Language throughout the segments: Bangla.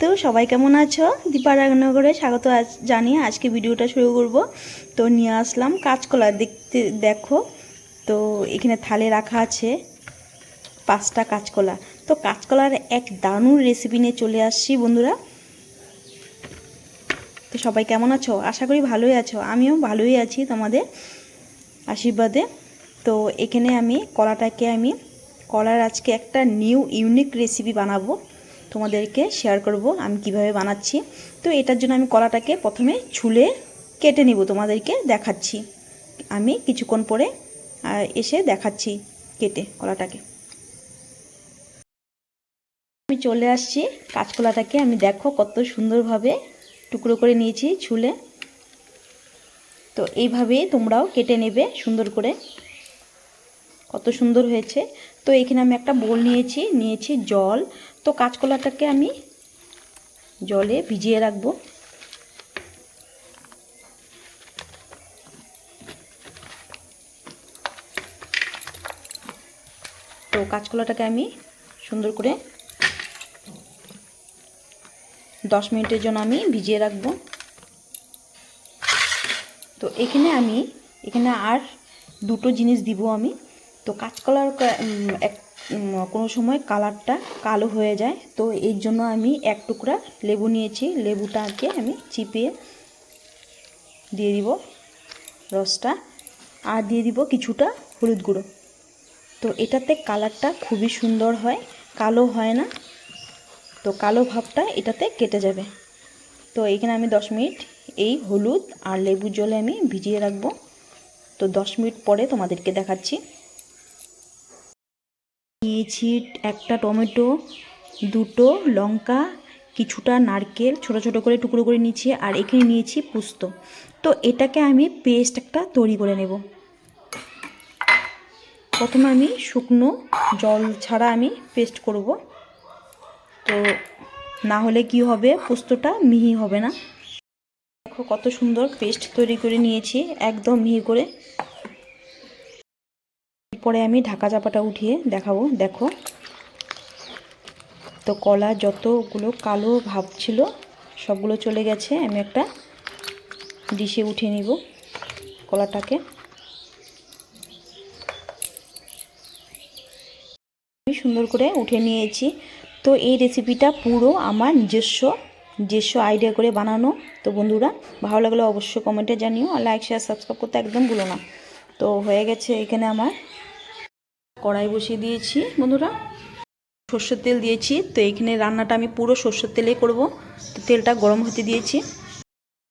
তো সবাই কেমন আছো? দীপা রাগনগরে স্বাগত জানিয়ে আজকে ভিডিওটা শুরু করব। তো নিয়ে আসলাম কাঁচকলা দেখতে, দেখো। তো এখানে থালে রাখা আছে পাঁচটা কাঁচকলা। তো কাঁচকলার এক দারুণ রেসিপি নিয়ে চলে আসছি বন্ধুরা। তো সবাই কেমন আছো? আশা করি ভালোই আছো। আমিও ভালোই আছি তোমাদের আশীর্বাদে। তো এখানে আমি কলাটাকে আমি, কলার আজকে একটা নিউ ইউনিক রেসিপি বানাবো। তোমাদেরকে শেয়ার করব, আমি কীভাবে বানাচ্ছি। তো এটার জন্য আমি কলাটাকে প্রথমে ছুলে কেটে নিব, তোমাদেরকে দেখাচ্ছি। আমি কিছুক্ষণ পরে এসে দেখাচ্ছি কেটে কলাটাকে। আমি চলে আসছি, কাঁচকলাটাকে আমি দেখো কত সুন্দরভাবে টুকরো করে নিয়েছি ছুলে। তো এইভাবেই তোমরাও কেটে নেবে সুন্দর করে। কত সুন্দর হয়েছে। তো এখানে আমি একটা বোল নিয়েছি নিয়েছি জল। তো কাঁচকলাটাকে আমি জলে ভিজিয়ে রাখব। তো কাঁচকলাটাকে আমি সুন্দর করে দশ মিনিটের জন্য আমি ভিজিয়ে রাখব। তো এখানে আমি, এখানে আর দুটো জিনিস দিব আমি। তো কাঁচকলার এক কোনো সময় কালারটা কালো হয়ে যায়। তো এর জন্য আমি এক টুকরা লেবু নিয়েছি। লেবুটাকে আমি চিপিয়ে দিয়ে দিব রসটা। আর দিয়ে দিব কিছুটা হলুদ গুঁড়ো। তো এটাতে কালারটা খুবই সুন্দর হয়। কালো হয় না। তো কালো ভাবটা এটাতে কেটে যাবে। তো এখানে আমি দশ মিনিট এই হলুদ আর লেবুর জলে আমি ভিজিয়ে রাখব। তো দশ মিনিট পরে তোমাদেরকে দেখাচ্ছি। নিয়েছি একটা টমেটো, দুটো লঙ্কা, কিছুটা নারকেল, ছোট ছোট করে টুকরো করে নিয়েছি আর এখানে নিয়েছি পুস্ত। তো এটাকে আমি পেস্ট একটা তৈরি করে নেব। প্রথমে আমি শুকনো জল ছাড়া আমি পেস্ট করব। তো না হলে কি হবে? পোস্তটা মিহি হবে না। দেখো কত সুন্দর পেস্ট তৈরি করে নিয়েছি, একদম মিহি করে। পরে আমি ঢাকা চাপাটা উঠিয়ে দেখাবো। দেখো। তো কলা যতগুলো কালো ভাব ছিল, সবগুলো চলে গেছে। আমি একটা ডিশে উঠিয়ে নিব কলাটাকে। আমি সুন্দর করে উঠে নিয়েছি। তো এই রেসিপিটা পুরো আমার নিজস্ব নিজস্ব আইডিয়া করে বানানো। তো বন্ধুরা, ভালো লাগলে অবশ্যই কমেন্টে জানিও। আর লাইক শেয়ার সাবস্ক্রাইব করতে একদম ভুলো না। তো হয়ে গেছে এখানে আমার কড়াই বসিয়ে দিয়েছি, বন্ধুরা। সর্ষের তেল দিয়েছি, তো এখানে রান্নাটা আমি পুরো সর্ষের তেলে করব। তো তেলটা গরম হতে দিয়েছি।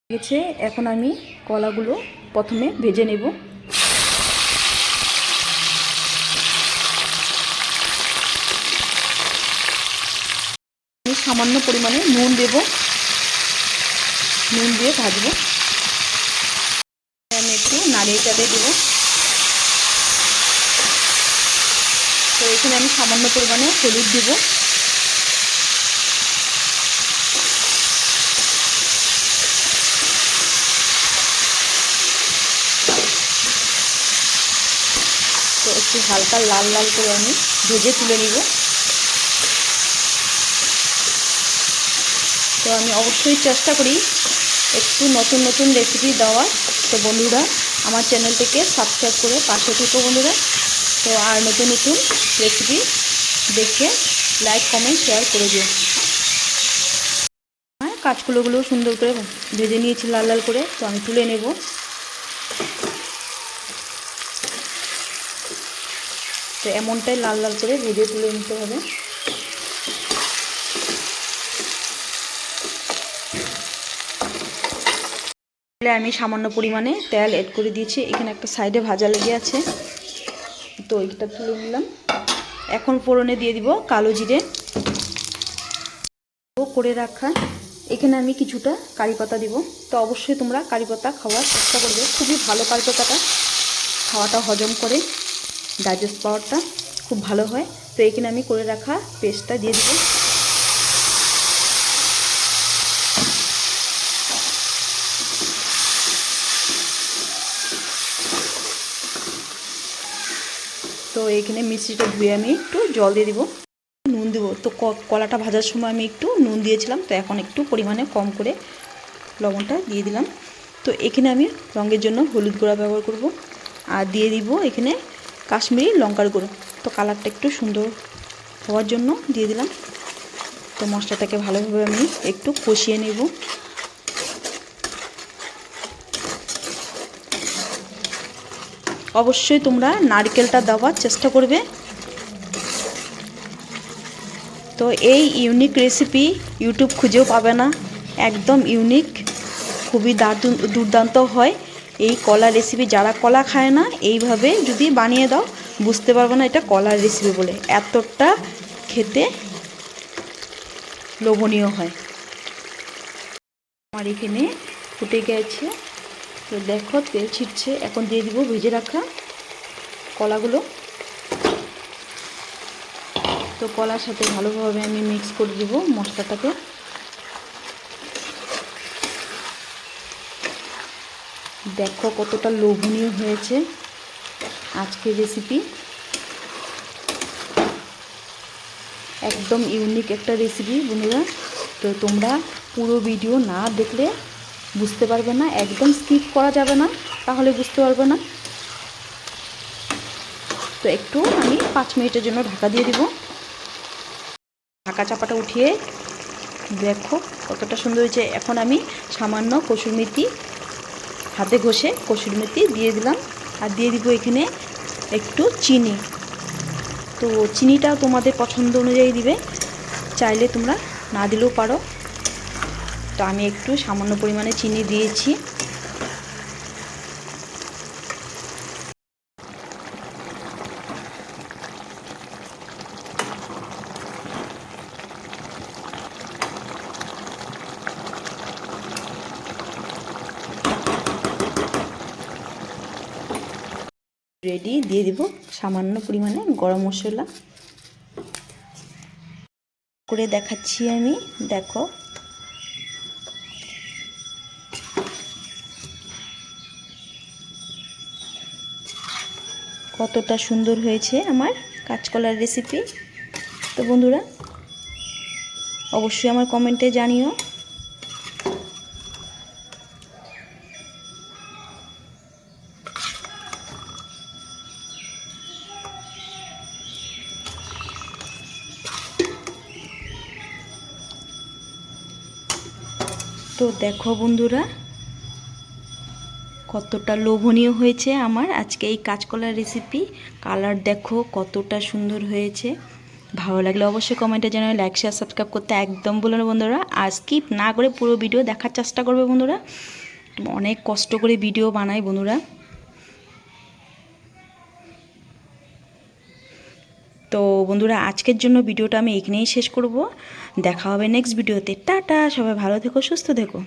গেছে, এখন আমি কলাগুলো প্রথমে ভেজে নেব। সামান্য পরিমাণে নুন দেব। নুন দিয়ে ভাজবো। আমি একটু নাড়িয়ে চাড়িয়ে দেবো। তো এখানে আমি সামান্য পরিমাণে হলুদ দিব। তো একটু হালকা লাল লাল করে আমি ভেজে তুলে নিব। তো আমি অবশ্যই চেষ্টা করি একটু নতুন নতুন রেসিপি দেওয়ার। তো বন্ধুরা, আমার চ্যানেলটিকে সাবস্ক্রাইব করে পাশে থেকো বন্ধুরা। তো আর নতুন নতুন রেসিপি দেখে লাইক কমেন্ট শেয়ার করে দিও। হ্যাঁ কাঁচকুলোগুলো সুন্দর করে ভেজে নিয়েছি লাল লাল করে, তো আমি তুলে নেব। তো এমনটাই লাল লাল করে ভেজে তুলে নিতে হবে। আমি সামান্য পরিমাণে তেল এড করে দিয়েছি। এখানে একটা সাইডে ভাজা লেগে আছে। তো এইটা তুলে নিলাম। এখন ফোড়নে দিয়ে দিব কালো জিরে। ও করে রাখা। এখানে আমি কিছুটা কারি পাতা দিব। তো অবশ্যই তোমরা কারি পাতা খাওয়ার চেষ্টা করবে। খুবই ভালো কারি পাতাটা। খাওয়াটা হজম করে ডাইজেস্ট পাওয়ারটা খুব ভালো হয়। তো এখানে আমি করে রাখা পেস্টটা দিয়ে দিব। এখানে মিষ্টিটা ধুয়ে আমি একটু জল দিয়ে দিব। নুন দেবো। তো কলাটা ভাজার সময় আমি একটু নুন দিয়েছিলাম, তো এখন একটু পরিমাণে কম করে লবণটা দিয়ে দিলাম। তো এখানে আমি রঙের জন্য হলুদ গুঁড়া ব্যবহার করব। আর দিয়ে দিব এখানে কাশ্মীরি লঙ্কার গুঁড়ো। তো কালারটা একটু সুন্দর হওয়ার জন্য দিয়ে দিলাম। তো মশলাটাকে ভালোভাবে আমি একটু কষিয়ে নেব। অবশ্যই তোমরা নারকেলটা দেওয়ার চেষ্টা করবে। তো এই ইউনিক রেসিপি ইউটিউব খুঁজেও পাবে না। একদম ইউনিক খুবই দারুণ, দুর্দান্ত হয়। এই কলা রেসিপি যারা কলা খায় না, এইভাবে যদি বানিয়ে দাও, বুঝতে পারবে না এটা কলার রেসিপি বলে। এতটা খেতে লোভনীয় হয়। আমার এখানে ফুটে গেছে তো দেখো, তেল ছিটছে। এখন দিয়ে দিব ভেজে রাখা কলাগুলো। তো কলার সাথে ভালোভাবে আমি মিক্স করে দেব মশলাটাকে। দেখো কতটা লোভনীয় হয়েছে আজকের রেসিপি একদম ইউনিক একটা রেসিপি বন্ধুরা। তো তোমরা পুরো ভিডিও না দেখলে বুঝতে পারবে না, একদম স্কিপ করা যাবে না, তাহলে বুঝতে পারবে না। তো একটু আমি পাঁচ মিনিটের জন্য ঢাকা দিয়ে দিব। ঢাকা চাপাটা উঠিয়ে দেখো কতটা সুন্দর হয়েছে। এখন আমি সামান্য কসুর মেথি, হাতে ঘষে কসুর মেথি দিয়ে দিলাম। আর দিয়ে দিব এখানে একটু চিনি। তো চিনিটা তোমাদের পছন্দ অনুযায়ী দিবে, চাইলে তোমরা না দিলেও পারো। তো আমি একটু সামান্য পরিমাণে চিনি দিয়েছি। রেডি দিয়ে দিব সামান্য পরিমাণে গরম মশলা। করে দেখাচ্ছি আমি, দেখো। কতটা সুন্দর হয়েছে আমার কাঁচকলার রেসিপি তো বন্ধুরা, অবশ্যই আমার কমেন্টে জানিও। তো দেখো বন্ধুরা কতটা লোভনীয় হয়েছে আমার আজকে এই কাঁচকলার রেসিপি কালার দেখো কতটা সুন্দর হয়েছে। ভালো লাগলে অবশ্যই কমেন্টে জানাবে লাইক শেয়ার সাবস্ক্রাইব করতে একদম বলো না বন্ধুরা। আর স্কিপ না করে পুরো ভিডিও দেখার চেষ্টা করবে বন্ধুরা। অনেক কষ্ট করে ভিডিও বানাই বন্ধুরা। তো বন্ধুরা, আজকের জন্য ভিডিওটা আমি এখানেই শেষ করব। দেখা হবে নেক্সট ভিডিওতে টাটা, সবাই ভালো থেকো, সুস্থ থেকো।